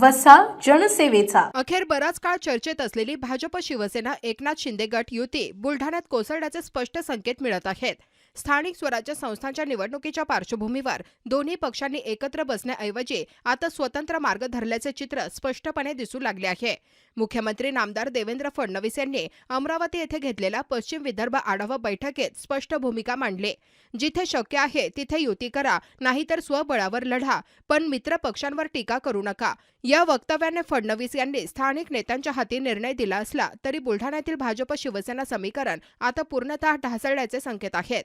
वसा जनसेवेचा. अखेर बराच काळ चर्चेत असलेली भाजप शिवसेना एकनाथ शिंदे गट युती बुलढाण्यात कोसळण्याचे स्पष्ट संकेत मिळत आहेत. स्थानिक स्वराज्य संस्थांच्या निवडणुकीच्या पार्श्वभूमीवर दोन्ही पक्षांनी एकत्र बसण्याऐवजी आता स्वतंत्र मार्ग धरल्याचे चित्र स्पष्टपणे दिसू लागले आहे. मुख्यमंत्री नामदार देवेंद्र फडणवीस यांनी अमरावती येथे घेतलेल्या पश्चिम विदर्भ आढावा बैठकीत स्पष्ट भूमिका मांडली. जिथे शक्य आहे तिथे युती करा नाहीतर स्वबळावर लढा पण मित्र पक्षांवर टीका करू नका. या वक्तव्याने फडणवीस यांनी स्थानिक नेत्यांच्या हाती निर्णय दिला असला तरी बुलढाण्यातील भाजप शिवसेना समीकरण आता पूर्णतः ढासळण्याचे संकेत आहेत.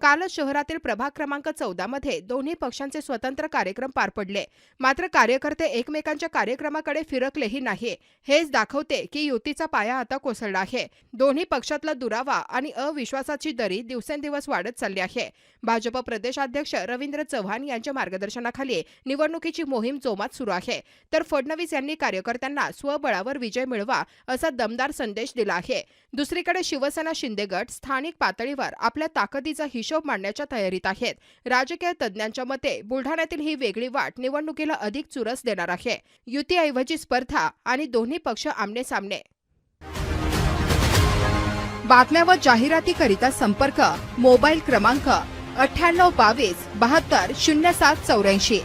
कालच शहरातील प्रभाग क्रमांक चौदा मध्ये दोन्ही पक्षांचे स्वतंत्र कार्यक्रम पार पडले. मात्र कार्यकर्ते एकमेकांच्या कार्यक्रमाकडे फिरकलेही नाही हेच दाखवते की युतीचा पाया आता कोसळला आहे. दोन्ही पक्षातला दुरावा आणि अविश्वासाची दरी दिवसेंदिवस वाढत चालली आहे. भाजप प्रदेशाध्यक्ष रवींद्र चव्हाण यांच्या मार्गदर्शनाखाली निवडणुकीची मोहीम जोमात सुरू आहे. तर फडणवीस यांनी कार्यकर्त्यांना स्वबळावर विजय मिळवा असा दमदार संदेश दिला आहे. दुसरीकडे शिवसेना शिंदे गट स्थानिक पातळीवर आपल्या ताकदीचा हिशोब मांडण्याच्या तयारीत आहेत. राजकीय तज्ज्ञांच्या मते बुलढाण्यातील ही वेगळी वाट निवडणुकीला अधिक चुरस देणार आहे. युतीऐवजी स्पर्धा आणि दोन्ही पक्ष आमने सामने बातम्या व जाहिरातीकरिता संपर्क मोबाईल क्रमांक अठ्ठ्याण्णव बावीस बहात्तर शून्य सात चौऱ्याऐंशी.